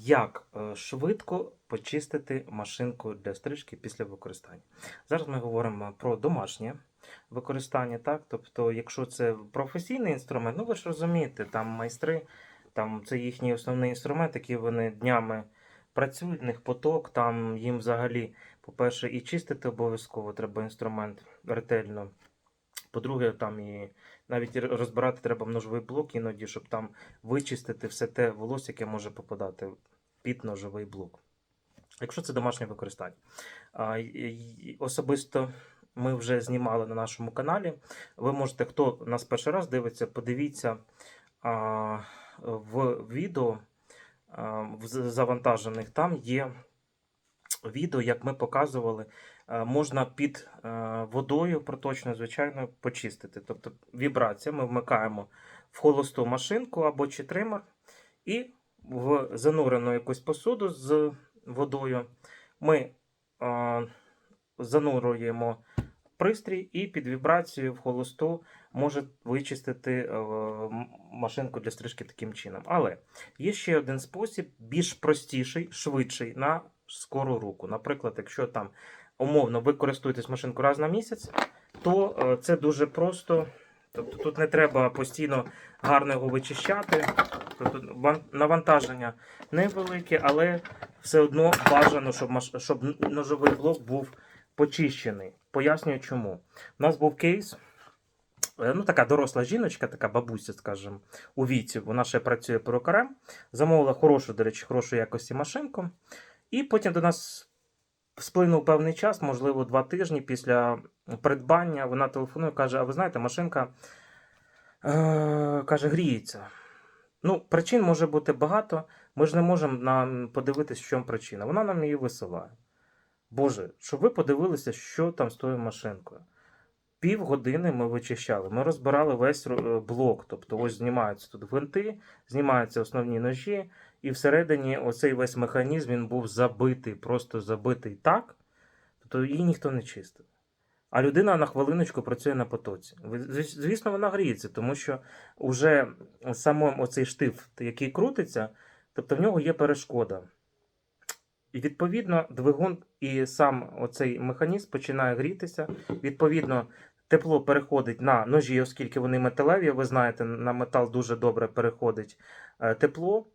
Як е, швидко почистити машинку для стрижки після використання? Зараз ми говоримо про домашнє використання, так? Тобто, якщо це професійний інструмент, ну ви ж розумієте, там майстри, там це їхній основний інструмент, який вони днями працюють, в них поток, там їм взагалі, по-перше, і чистити обов'язково треба інструмент ретельно. По-друге, там і навіть розбирати треба ножовий блок іноді, щоб там вичистити все те волосся, яке може попадати під ножовий блок. Якщо це домашнє використання. Особисто ми вже знімали на нашому каналі. Ви можете, хто нас перший раз дивиться, подивіться в відео в завантажених. Там є відео, як ми показували, можна під е, водою проточною, звичайно, почистити. Тобто вібрація, ми вмикаємо в холосту машинку або чи тример, і в занурену якусь посуду з водою ми е, занурюємо пристрій і під вібрацією в холосту може вичистити е, машинку для стрижки таким чином. Але є ще один спосіб, більш простіший, швидший на скору руку. Наприклад, якщо там умовно ви користуєтесь машинку раз на місяць, то е, це дуже просто. Тобто тут не треба постійно гарно його вичищати. Тобто навантаження невелике, але все одно бажано, щоб, щоб ножовий блок був почищений. Пояснюю чому. У нас був кейс. е, Ну, така доросла жіночка, така бабуся, скажімо, у віці, вона ще працює перукарем, замовила хорошу, до речі, хорошої якості машинку. І потім до нас сплинув певний час, можливо, два тижні після придбання. Вона телефонує, каже: А ви знаєте, машинка е, каже, гріється. Ну, причин може бути багато. Ми ж не можемо нам подивитися, в чому причина. Вона нам її висилає. Боже, щоб ви подивилися, що там з тою машинкою. Півгодини ми вичищали. Ми розбирали весь е, блок. Тобто, ось знімаються тут гвинти, знімаються основні ножі, і всередині оцей весь механізм він був забитий, просто забитий так. Тобто її ніхто не чистив. А людина на хвилиночку працює на потоці. Звісно, вона гріється, тому що вже сам оцей штиф, який крутиться, тобто в нього є перешкода. І відповідно двигун і сам оцей механізм починає грітися. Відповідно, тепло переходить на ножі, оскільки вони металеві. Ви знаєте, на метал дуже добре переходить е, тепло.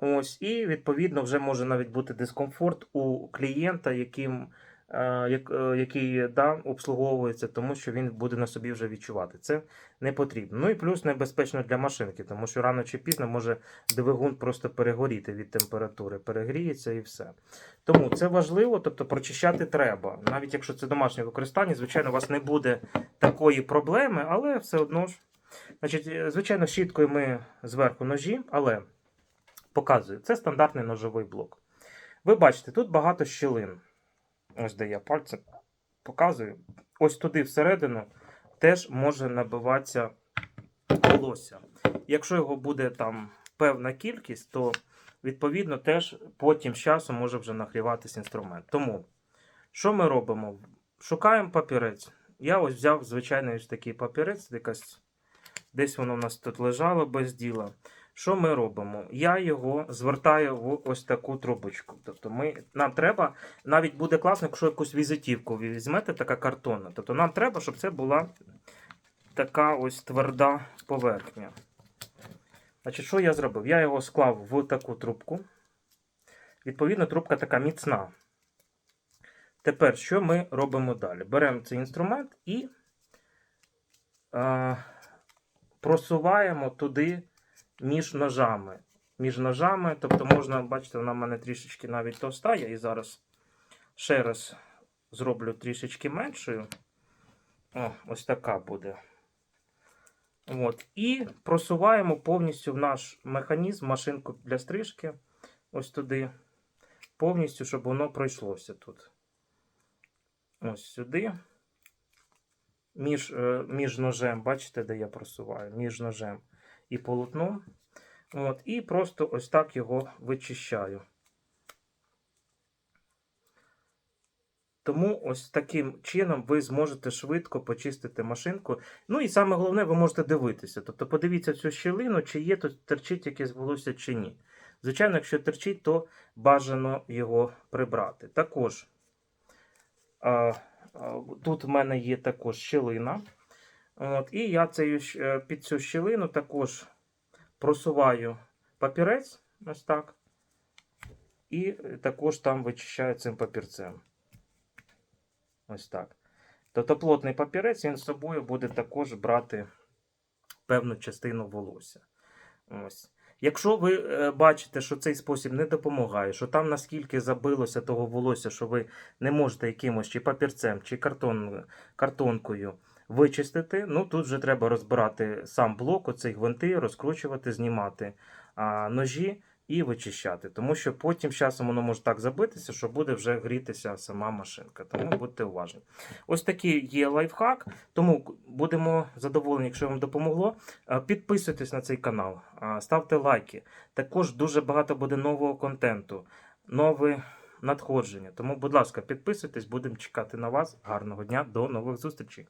Ось, і відповідно вже може навіть бути дискомфорт у клієнта, яким, е, як, е, який да, обслуговується, тому що він буде на собі вже відчувати. Це не потрібно. Ну і плюс небезпечно для машинки, тому що рано чи пізно може двигун просто перегоріти від температури, перегріється і все. Тому це важливо, тобто прочищати треба. Навіть якщо це домашнє використання, звичайно, у вас не буде такої проблеми, але все одно ж. Значить, е, звичайно, щіткою ми зверху ножі, але показую, це стандартний ножовий блок. Ви бачите, тут багато щілин. Ось де я пальцем показую. Ось туди всередину теж може набиватися волосся. Якщо його буде там певна кількість, то відповідно теж потім з часом може вже нагріватися інструмент. Тому, що ми робимо? Шукаємо папірець. Я ось взяв звичайний ось такий папірець, якась, десь воно у нас тут лежало без діла. Що ми робимо? Я його звертаю в ось таку трубочку. Тобто ми, нам треба, навіть буде класно, якщо якусь візитівку візьмете, така картонна. Тобто нам треба, щоб це була така ось тверда поверхня. Значить, що я зробив? Я його склав в таку трубку. Відповідно, трубка така міцна. Тепер, що ми робимо далі? Беремо цей інструмент і е, просуваємо туди між ножами. Між ножами, тобто можна, бачите, вона в мене трішечки навіть товста. Я її зараз ще раз зроблю трішечки меншою. О, ось така буде. От. І просуваємо повністю в наш механізм, машинку для стрижки. Ось туди. Повністю, щоб воно пройшлося тут. Ось сюди. Між, е, між ножем, бачите, де я просуваю? Між ножем і полотном. От, і просто ось так його вичищаю. Тому ось таким чином ви зможете швидко почистити машинку. Ну і саме головне, ви можете дивитися. Тобто подивіться цю щілину, чи є тут терчить якесь волосся чи ні. Звичайно, якщо терчить, то бажано його прибрати. Також а, а, тут в мене є також щілина. От, і я цею, е, під цю щілину також просуваю папірець, ось так. І також там вичищаю цим папірцем. Ось так. Тобто плотний папірець він з собою буде також брати певну частину волосся. Ось. Якщо ви е, бачите, що цей спосіб не допомагає, що там наскільки забилося того волосся, що ви не можете якимось чи папірцем, чи картон, картонкою вичистити, ну тут вже треба розбирати сам блок, оцей гвинти, розкручувати, знімати а, ножі і вичищати. Тому що потім з часом воно може так забитися, що буде вже грітися сама машинка. Тому будьте уважні. Ось такий є лайфхак. Тому будемо задоволені, якщо вам допомогло. Е, Підписуйтесь на цей канал, ставте лайки. Також дуже багато буде нового контенту, нове надходження. Тому, будь ласка, підписуйтесь, будемо чекати на вас. Гарного дня, до нових зустрічей!